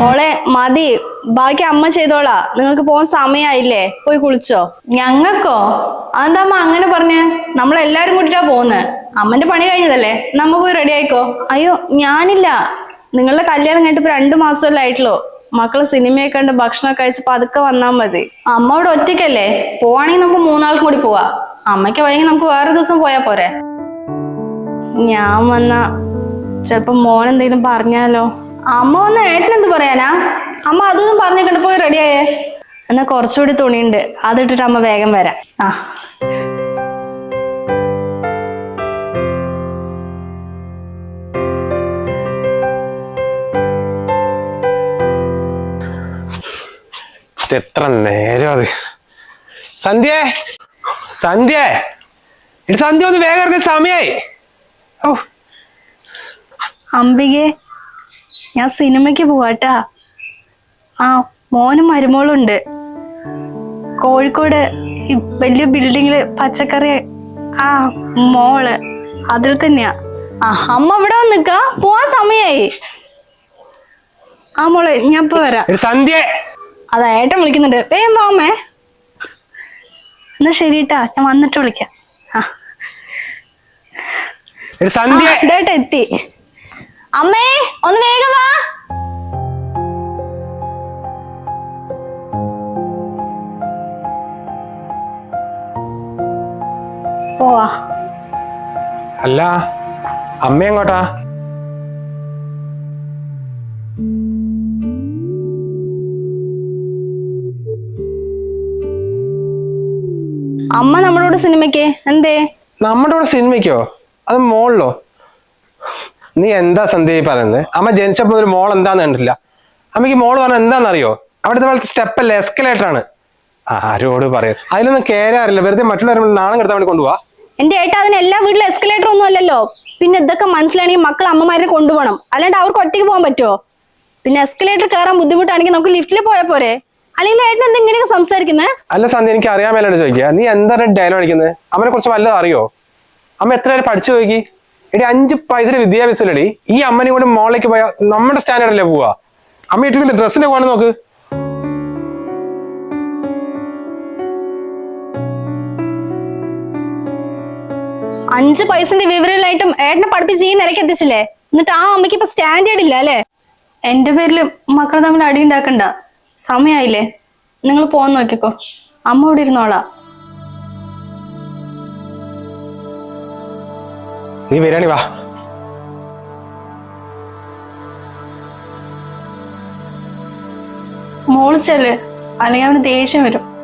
മോളെ മതി. ബാക്കി അമ്മ ചെയ്തോളാ. നിങ്ങൾക്ക് പോകാൻ സമയായില്ലേ? പോയി കുളിച്ചോ. ഞങ്ങൾക്കോ? അതെന്താ അമ്മ അങ്ങനെ പറഞ്ഞ്? നമ്മളെല്ലാരും കൂട്ടിട്ടാ പോകുന്നത് അമ്മന്റെ പണി കഴിഞ്ഞതല്ലേ? നമ്മ പോയി റെഡി ആയിക്കോ? അയ്യോ ഞാനില്ല. നിങ്ങളുടെ കല്യാണം കഴിഞ്ഞിട്ട് രണ്ടു മാസമല്ലേ ആയിട്ടുള്ളൂ. മക്കൾ സിനിമയൊക്കെ കണ്ട് ഭക്ഷണമൊക്കെ കഴിച്ച് പതുക്കെ വന്നാ മതി. അമ്മ അവിടെ ഒറ്റയ്ക്കല്ലേ? പോവാണെങ്കിൽ നമുക്ക് മൂന്നാൾക്കും കൂടി പോവാ. അമ്മയ്ക്ക് വയ്യെങ്കിൽ നമുക്ക് വേറെ ദിവസം പോയാ പോരെ. ഞാൻ വന്ന ചിലപ്പോ മോൻ എന്തെങ്കിലും പറഞ്ഞാലോ? അമ്മ വന്ന ഏട്ടൻ എന്ത് പറയാനാ? അമ്മ അതൊന്നും പറഞ്ഞു കണ്ട് പോയി റെഡിയായേ എന്നാ കുറച്ചുകൂടി തുണിയുണ്ട്. അതിട്ടിട്ട് അമ്മ വേഗം വരാം. ആ. എത്ര നേരം അത്? സന്ധ്യ? സന്ധ്യ? സന്ധ്യ ഒന്ന് വേഗം സമയായി. ഓ അംബികെ ഞാൻ സിനിമയ്ക്ക് പോവാട്ടാ. ആ മോനും മരുമോളും ഉണ്ട് കോഴിക്കോട് വലിയ ബിൽഡിങ്ങിൽ പച്ചക്കറി ആ മോൾ. അതിൽ തന്നെയാ. ആ അമ്മ ഇവിടെ വന്ന് നിക്ക പോവാൻ സമയായി. ആ മോളെ ഞാൻ ഇപ്പൊ വരാം. സന്ധ്യ. അതാ ഏട്ടൻ വിളിക്കുന്നുണ്ട്. വേഗം പോമേ എന്നാ ശരിട്ടാ ഞാൻ വന്നിട്ട് വിളിക്കാം. ആ. സന്ധ്യ. എത്തി. അമ്മേ ഒന്ന് വേഗം വാ. പോവാ. അല്ല അമ്മ എങ്ങോട്ടാ? അമ്മ നമ്മളോട് സിനിമയ്ക്ക്. എന്തേ? നമ്മുടെ സിനിമയ്ക്കോ? അത് മോളിലോ? നീ എന്താ സന്ധ്യ പറയുന്നത്? അമ്മ ജനിച്ചപ്പോ ഒരു മോൾ എന്താന്ന് കണ്ടില്ല അമ്മയ്ക്ക് മോൾ പറഞ്ഞാൽ എന്താണെന്നറിയോ അവിടുത്തെ പോലത്തെ സ്റ്റെപ്പ് അല്ലേ എസ്കലേറ്റർ ആണ് ആരോട് പറയാം? അതിലൊന്നും കേറാറില്ല വെറുതെ മറ്റുള്ളവരും നാണം കിടത്താൻ വേണ്ടി കൊണ്ടുപോവാ? എന്റെ ഏട്ടാ അതിന് എല്ലാ വീട്ടിലും എസ്കലേറ്റർ ഒന്നും അല്ലല്ലോ. പിന്നെ ഇതൊക്കെ മനസ്സിലാണെങ്കിൽ മക്കൾ അമ്മമാരെ കൊണ്ടുപോകണം. അല്ലാണ്ട് അവർക്ക് ഒറ്റയ്ക്ക് പോകാൻ പറ്റുമോ പിന്നെ എസ്കലേറ്റർ കയറാൻ ബുദ്ധിമുട്ടാണെങ്കിൽ നമുക്ക് ലിഫ്റ്റിൽ പോയാൽ പോരെ? അല്ലെങ്കിൽ ഏട്ടൻ എന്താ ഇങ്ങനെയൊക്കെ സംസാരിക്കുന്നത് അല്ല സന്ധ്യ എനിക്ക് അറിയാൻ മേലോട് ചോദിക്കുക. നീ എന്താണ് ഡയലോഗ് അടിക്കുന്നത് അവനെ കുറിച്ച് വല്ലതും അറിയോ? അമ്മ എത്ര പേര് പഠിച്ചു നോക്കി എടി അഞ്ച് പൈസയുടെ വിദ്യാഭ്യാസമല്ലടി. ഈ അമ്മനെ കൊണ്ട് മോളിലേക്ക് പോയാൽ നമ്മുടെ സ്റ്റാൻഡേർഡ് അല്ലേ പോവാ അമ്മ ഇട്ടിട്ട് ഡ്രസ്സിന്റെ പോകാൻ നോക്ക്? അഞ്ച് പൈസന്റെ വിവരമില്ലായിട്ടും ഏട്ടനെ പഠിപ്പിച്ച് ഈ നിലയ്ക്ക് എത്തിച്ചില്ലേ? എന്നിട്ട് ആ അമ്മയ്ക്ക് ഇപ്പൊ സ്റ്റാൻഡേർഡ് ഇല്ല അല്ലേ? എന്റെ പേരിൽ മക്കൾ തമ്മിൽ അടി ഉണ്ടാക്കണ്ട. സമയായില്ലേ. നിങ്ങൾ പോന്ന് നോക്കിക്കോ. അമ്മ ഇവിടെ ഇരുന്നോളാ. നീ ബിരിയാണി വാ. മോളിച്ചല്ലേ ചെല്ല്. അല്ലെങ്കിൽ അവന് ദേഷ്യം വരും.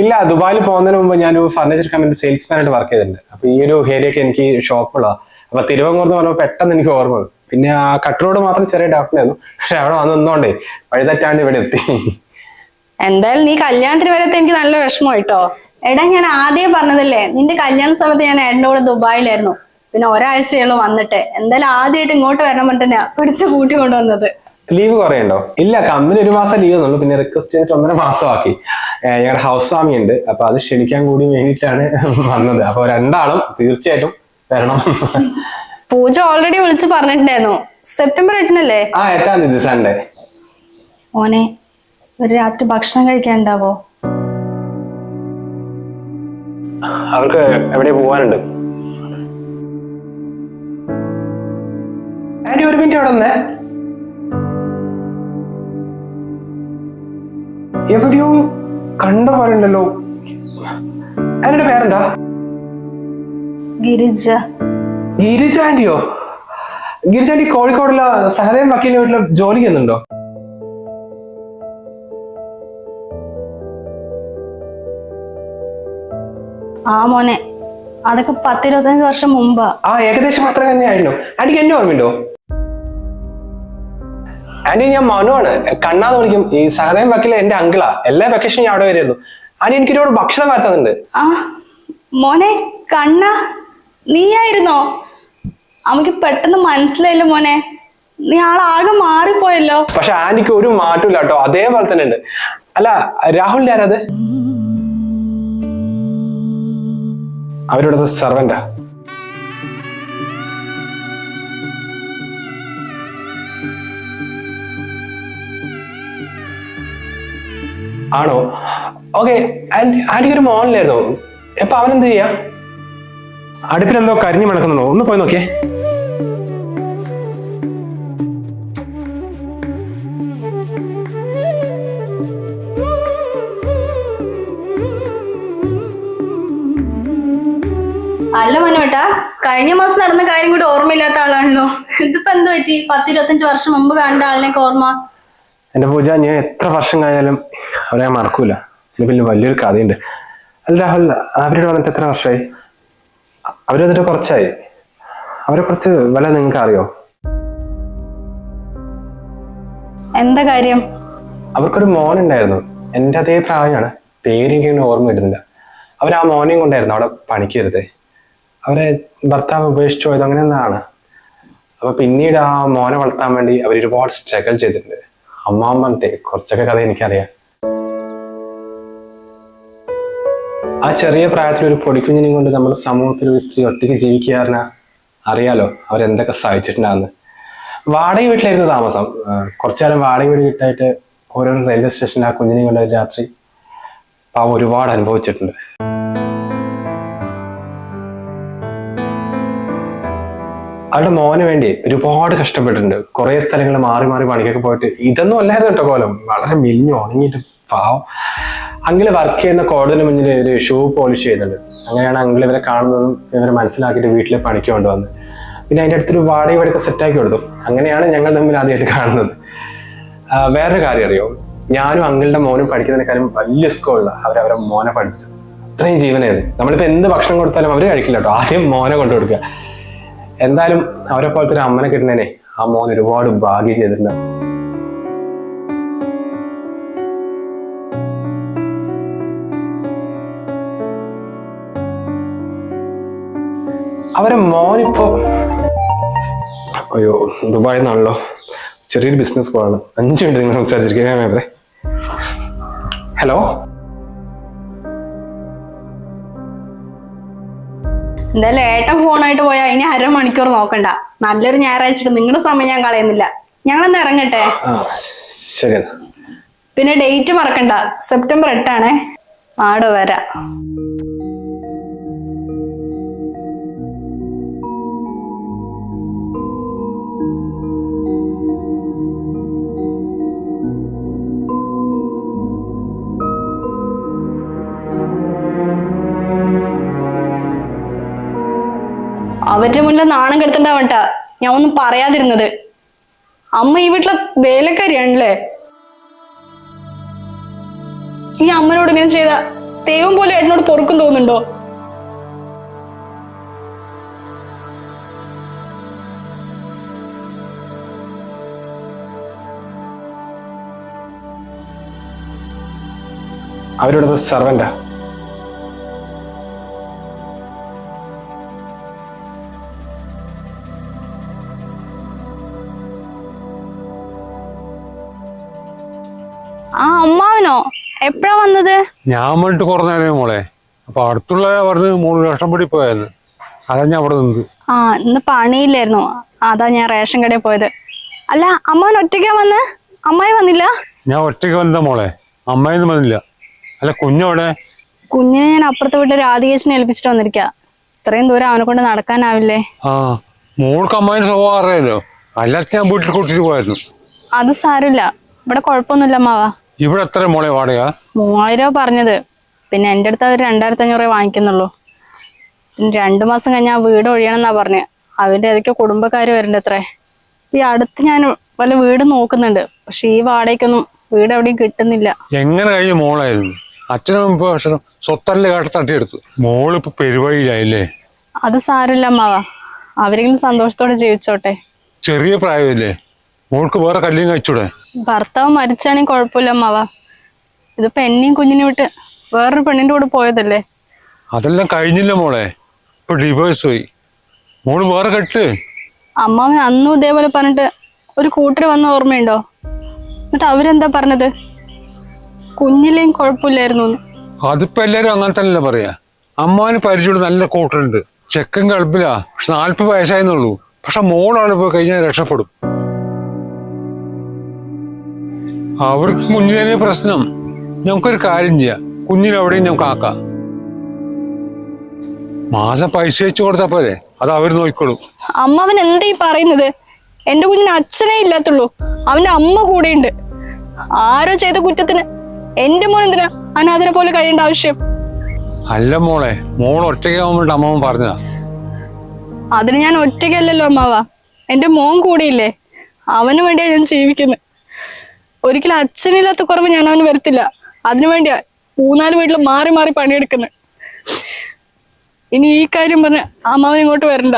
ഇല്ല ദുബായിൽ പോകുന്നതിന് മുമ്പ് ഞാൻ ഒരു ഫർണിച്ചർ കമ്പനി സെയിൽസ്മാൻ ആയിട്ട് വർക്ക് ചെയ്തിട്ടുണ്ട്. അപ്പൊ ഈ ഒരു ഏരിയയൊക്കെ എനിക്ക് ഷോപ്പുള്ളതാണ് അപ്പൊ തിരുവനന്തപുരം എന്ന് പറഞ്ഞപ്പോൾ പെട്ടെന്ന് എനിക്ക് ഓർമ്മ വന്നു. പിന്നെ ആ കട്ടറോട് മാത്രം ചെറിയ ഡൗട്ട് ആയിരുന്നു പക്ഷെ അവിടെ വന്ന് നിന്നോണ്ടേ വഴിതെറ്റാണ്ട് ഇവിടെ എത്തി. എന്തായാലും നീ കല്യാണത്തിന് വരത്തെ എനിക്ക് നല്ല വിഷമമായിട്ടോ. എടാ ഞാൻ ആദ്യം പറഞ്ഞതല്ലേ നിന്റെ കല്യാണ സമയത്ത് ഞാൻ ഏട്ടന്റെ കൂടെ ദുബായിലായിരുന്നു. പിന്നെ ഒരാഴ്ചയുള്ളൂ വന്നിട്ട്. എന്തായാലും ആദ്യമായിട്ട് ഇങ്ങോട്ട് വരണം പറഞ്ഞാ പിടിച്ച് കൂട്ടി കൊണ്ടുവന്നത്. ലീവ് കുറയുണ്ടോ ഇല്ല കമ്പനി ഒരു മാസം ലീവ് പിന്നെ റിക്വസ്റ്റ് ചെയ്തിട്ട് ഒന്നര മാസമാക്കി. ഞങ്ങളുടെ ഹൗസ് സ്വാമി ഉണ്ട്. അപ്പൊ അത് ക്ഷണിക്കാൻ കൂടി വേണ്ടിയിട്ടാണ് വന്നത്. അപ്പൊ രണ്ടാളും തീർച്ചയായിട്ടും വരണം. പൂജ ഓൾറെഡി വിളിച്ച് പറഞ്ഞിട്ടുണ്ടായിരുന്നു. സെപ്റ്റംബർ എട്ടിനല്ലേ? ആ എട്ടാം തീയതി സൺഡേ ഓനെ ഒരു രാത്രി ഭക്ഷണം കഴിക്കാൻ ഉണ്ടാവോ അവർക്ക് എവിടെ പോവാനുണ്ട്? ആന്റി ഒരു മിനിറ്റ് അവിടെ വന്നേ എവിടെയോ? കണ്ട പറയണ്ടല്ലോ അതിന്റെ പേരെന്താ? ഗിരിജ. ഗിരിജ ആന്റിയോ ഗിരിജ ആന്റി കോഴിക്കോടുള്ള സഹദേവൻ വക്കീലിന്റെ വീട്ടിൽ ജോലി ചെയ്യുന്നുണ്ടോ? ആ മോനെ അതൊക്കെ പത്തിരുപത്തഞ്ച് വർഷം മുമ്പാ. ആ ഏകദേശം അത്ര തന്നെയായിരുന്നു ആന്റിക്ക് എന്നെ ഓർമ്മയുണ്ടോ? ആന്റി ഞാൻ മനുവാണ്. കണ്ണാന്ന് വിളിക്കും. ഈ സഹദേവൻ വക്കീൽ എന്റെ അങ്കിളാ എല്ലാ വെക്കേഷനും ഞാൻ അവിടെ വരുമായിരുന്നു ആന്റി എനിക്ക് ഒരുപാട് ഭക്ഷണം വരുത്തുന്നുണ്ട്. ആ മോനെ കണ്ണ നീയായിരുന്നോ? അമ്മയ്ക്ക് പെട്ടെന്ന് മനസ്സിലായില്ല മോനെ? നീ ആളാകെ മാറിപ്പോയല്ലോ. പക്ഷെ ആന്റിക്ക് ഒരു മാറ്റമില്ല കേട്ടോ. അതേപോലെ തന്നെ ഉണ്ട്. അല്ല രാഹുലിന്റെ ആരാത് അവരുടെ സെർവന്റാ ആണോ? ഓക്കെ ആടിക്കൊരു ഒരു അപ്പൊ എപ്പൊ അവനെന്ത് ചെയ്യാ? അടുപ്പിലെന്തോ കരിഞ്ഞു മണക്കുന്നുണ്ടോ? ഒന്ന് പോയി നോക്കിയേ. അല്ല മനോട്ടാ കഴിഞ്ഞ മാസം നടന്ന കാര്യം കൂടി ഓർമ്മയില്ലാത്ത ആളാണല്ലോ. ഇതിപ്പോ എന്ത് പറ്റി? പത്തിരുപത്തഞ്ച് വർഷം മുമ്പ് കണ്ട ആളിനൊക്കെ ഓർമ്മ. എന്റെ പൂജ ഞാൻ എത്ര വർഷം കഴിഞ്ഞാലും അവരെ ഞാൻ മറക്കൂല. ഇതിന് പിന്നെ വലിയൊരു കഥയുണ്ട്. അല്ല രാഹുൽ അവരോട് വന്നിട്ട് എത്ര വർഷമായി? അവർ വന്നിട്ട് കുറച്ചായി. അവരെ കുറിച്ച് വല്ല നിങ്ങൾക്ക് അറിയോ? എന്താ കാര്യം? അവർക്കൊരു മോൻ ഉണ്ടായിരുന്നു എന്റെ അതേ പ്രായമാണ്. പേരെങ്കിലും ഓർമ്മ വരുന്നില്ല. അവർ ആ മോനെയും കൊണ്ടായിരുന്നു അവിടെ പണിക്കരുത്. അവരെ ഭർത്താവ് ഉപേക്ഷിച്ചു പോയത് അങ്ങനെ ഒന്നാണ്. അപ്പൊ പിന്നീട് ആ മോനെ വളർത്താൻ വേണ്ടി അവർ ഒരുപാട് സ്ട്രഗിൾ ചെയ്തിട്ടുണ്ട്. അമ്മാമ്മ പറഞ്ഞിട്ട് കുറച്ചൊക്കെ കഥ എനിക്കറിയാം. ആ ചെറിയ പ്രായത്തിൽ ഒരു പൊടിക്കുഞ്ഞിനെയും കൊണ്ട് നമ്മൾ സമൂഹത്തിൽ ഒരു സ്ത്രീ ഒറ്റയ്ക്ക് ജീവിക്കാറിന അറിയാലോ അവരെന്തൊക്കെ സഹിച്ചിട്ടുണ്ടാകുന്നു വാടക വീട്ടിലായിരുന്നു താമസം. കുറച്ചു കാലം വാടക വീട് കിട്ടായിട്ട് ഓരോ റെയിൽവേ സ്റ്റേഷനിൽ ആ കുഞ്ഞിനെയും കൊണ്ട് രാത്രി പാവം ഒരുപാട് അനുഭവിച്ചിട്ടുണ്ട്. അവളുടെ മോന് വേണ്ടി ഒരുപാട് കഷ്ടപ്പെട്ടിട്ടുണ്ട്. കുറെ സ്ഥലങ്ങൾ മാറി മാറി പണിക്കൊക്കെ പോയിട്ട്. ഇതൊന്നും അല്ലായിരുന്നു കേട്ടോ കോലം. വളരെ മെലിഞ്ഞു ഉണങ്ങിയിട്ട് പാവം. അങ്കിൾ വർക്ക് ചെയ്യുന്ന കോടതിന് മുന്നിൽ ഒരു ഷൂ പോളിഷ് ചെയ്യുന്നുണ്ട് അങ്ങനെയാണ് അങ്കിൾ ഇവരെ കാണുന്നതും ഇവരെ മനസ്സിലാക്കിയിട്ട് വീട്ടിൽ പണിക്ക് കൊണ്ടുവന്ന് പിന്നെ അതിന്റെ അടുത്തൊരു വാടക വീടൊക്കെ സെറ്റാക്കി കൊടുത്തു. അങ്ങനെയാണ് ഞങ്ങൾ തമ്മിൽ ആദ്യമായിട്ട് കാണുന്നത്. വേറൊരു കാര്യം അറിയോ? ഞാനും അങ്കിളുടെ മോനും പഠിക്കുന്നതിനേക്കാളും വലിയ സ്കൂളിലാണ് അവർ അവരെ മോനെ പഠിപ്പിച്ചത്. അത്രയും ജീവനായിരുന്നു. നമ്മളിപ്പോൾ എന്ത് ഭക്ഷണം കൊടുത്താലും അവർ കഴിക്കില്ല കേട്ടോ. ആദ്യം മോനെ കൊണ്ടു കൊടുക്കുക. എന്തായാലും അവരെ പോലത്തെ ഒരു അമ്മനെ കിട്ടുന്നതിനെ ആ മോൻ ഒരുപാട് ഭാഗ്യം ചെയ്തിട്ടുണ്ട്. അവരെ മോനിപ്പോ അയ്യോ ദുബായിൽ നിന്നാണല്ലോ. ചെറിയൊരു ബിസിനസ് കോളാണ് അഞ്ച് മിനിറ്റ് നിങ്ങൾ സംസാരിച്ചിരിക്കുക ഹലോ എന്തായാലും ഏട്ടൻ ഫോണായിട്ട് പോയാ ഇനി അരമണിക്കൂർ നോക്കണ്ട. നല്ലൊരു ഞായറാഴ്ച. നിങ്ങളുടെ സമയം ഞാൻ കളയുന്നില്ല. ഞങ്ങളെന്ന് ഇറങ്ങട്ടെ? ശരി പിന്നെ ഡേറ്റ് മറക്കണ്ട. സെപ്റ്റംബർ എട്ടാണേ. ആടോ വരാം. അവരുടെ മുന്നിൽ നാണം കെടുത്തണ്ടാവട്ട ഞാൻ ഒന്നും പറയാതിരുന്നത്. അമ്മ ഈ വീട്ടിലെ വേലക്കാരിയാണല്ലേ? ഈ അമ്മനോട് ഇങ്ങനെ ചെയ്ത ദൈവം പോലെ ഏട്ടനോട് പൊറുക്കും തോന്നുന്നുണ്ടോ? അവരുടെ സെർവന്റാ എപ്പോഴാ വന്നത് ഞാൻ വന്നിട്ട് കുറേ നേരം മോളെ. അപ്പൊ അടുത്തുള്ള പറഞ്ഞ് മൂന്ന് ലക്ഷം പടി പോയായിരുന്നു. അതാ ഞാൻ അവിടെ നിന്നത്. ആ ഇന്ന് പണിയില്ലായിരുന്നു. അതാ ഞാൻ റേഷൻ കടയിൽ പോയത്. അല്ല അമ്മ ഒറ്റയ്ക്കാ വന്ന്? അമ്മായി വന്നില്ല? ഞാൻ ഒറ്റയ്ക്ക് വന്നതാ മോളെ. അമ്മയൊന്നും വന്നില്ല. അല്ല കുഞ്ഞോടെ കുഞ്ഞിനെ ഞാൻ അപ്പുറത്തെ വീട്ടിൽ രാധികേശനെ ഏൽപ്പിച്ചിട്ട് വന്നിരിക്ക. ഇത്രയും ദൂരം അവനെ കൊണ്ട് നടക്കാനാവില്ലേ? ആ മോൾക്ക് അമ്മായിന്റെ സ്വഭാവം അറിയാലോ. അല്ലാത്ത ഞാൻ വീട്ടിൽ കൂട്ടിട്ട് പോയായിരുന്നു. അത് സാരമില്ല. ഇവിടെ കുഴപ്പമൊന്നുമില്ല അമ്മാവ. ഇവിടെ എത്ര മോളെ വാടക? മൂവായിരം രൂപ പറഞ്ഞത്. പിന്നെ എന്റെ അടുത്ത് അവർ രണ്ടായിരത്തി അഞ്ഞൂറ് രൂപ വാങ്ങിക്കുന്നുള്ളൂ. പിന്നെ രണ്ടു മാസം കഴിഞ്ഞാൽ ആ വീട് ഒഴിയണം എന്നാ പറഞ്ഞത് അവരുടെ ഏതൊക്കെ കുടുംബക്കാർ വരണ്ട അത്രേ ഈ അടുത്ത് ഞാൻ വല്ല വീട് നോക്കുന്നുണ്ട്. പക്ഷെ ഈ വാടകയ്ക്കൊന്നും വീട് എവിടെയും കിട്ടുന്നില്ല. എങ്ങനെ കഴിഞ്ഞ മോളായിരുന്നു അച്ഛനും ഇപ്പൊ സ്വത്തല്ല സ്വത്തല്ലേ കാട്ട് തട്ടിയെടുത്തു. മോളിപ്പോ പെരുവഴിയിലായില്ലേ? അത് സാരമില്ല അമ്മാവ. അവരെങ്കിലും സന്തോഷത്തോടെ ജീവിച്ചോട്ടെ. ചെറിയ പ്രായമല്ലേ? മോൾക്ക് വേറെ കല്യാണം കഴിച്ചൂടെ? ഭർത്താവ് മരിച്ചാണെങ്കിൽ കുഴപ്പമില്ല അമ്മാവ. ഇതിപ്പോ എന്നെയും കുഞ്ഞിനെ വിട്ട് വേറൊരു പെണ്ണിന്റെ കൂടെ പോയതല്ലേ? അതെല്ലാം കഴിഞ്ഞില്ല മോളെ. ഇപ്പൊ ഡിവോഴ്സ് പോയി മോൾ വേറെ കെട്ട്. അമ്മാവൻ അന്നും ഇതേപോലെ പറഞ്ഞിട്ട് ഒരു കൂട്ടർ വന്ന ഓർമ്മയുണ്ടോ? എന്നിട്ട് അവരെന്താ പറഞ്ഞത്? കുഞ്ഞിലേയും കുഴപ്പമില്ലായിരുന്നു. അതിപ്പോ എല്ലാരും അങ്ങനെ തന്നെയല്ലേ പറയാ. അമ്മാവന് പരിചയമുള്ള നല്ല കൂട്ടറുണ്ട് ചെക്കൻ ഗൾഫിലാ. പക്ഷെ നാല്പത് വയസ്സായെന്നുള്ളൂ പക്ഷെ മോളാണ് പോയി കഴിഞ്ഞാൽ രക്ഷപ്പെടും. അവർക്ക് കുഞ്ഞിനെ പ്രശ്നം. ഞങ്ങൾക്കൊരു കാര്യം ചെയ്യാം. കുഞ്ഞിനെ ഞങ്ങൾക്ക് ആക്കാം. മാസം പൈസ വെച്ച് കൊടുത്താ പോരെ? അത് അവർ നോക്കിക്കോളും. അമ്മ അവൻ എന്താ ഈ പറയുന്നത്? എന്റെ കുഞ്ഞിന് അച്ഛനേ ഇല്ലാത്തുള്ളൂ. അവന്റെ അമ്മ കൂടെ ഉണ്ട് ആരോ ചെയ്ത കുറ്റത്തിന് എന്റെ മോൻ എന്തിനാ അനാഥനെ പോലെ കഴിയേണ്ട ആവശ്യം? അല്ല മോളെ മോൾ ഒറ്റയ്ക്കാവുമ്പോണ്ട് അമ്മാവൻ പറഞ്ഞതാ. അതിന് ഞാൻ ഒറ്റയ്ക്കല്ലല്ലോ അമ്മാവ. എന്റെ മോൻ കൂടെയില്ലേ? അവന് വേണ്ടിയാ ഞാൻ ജീവിക്കുന്നത് ഒരിക്കലും അച്ഛനില്ലാത്ത കുറവ് ഞാൻ അവന് വരത്തില്ല അതിനുവേണ്ടിയാ മൂന്നാൽ വീട്ടിൽ മാറി മാറി പണിയെടുക്കുന്നത് ഇനി ഈ കാര്യം പറഞ്ഞ് അമ്മാവൻ ഇങ്ങോട്ട് വരണ്ട.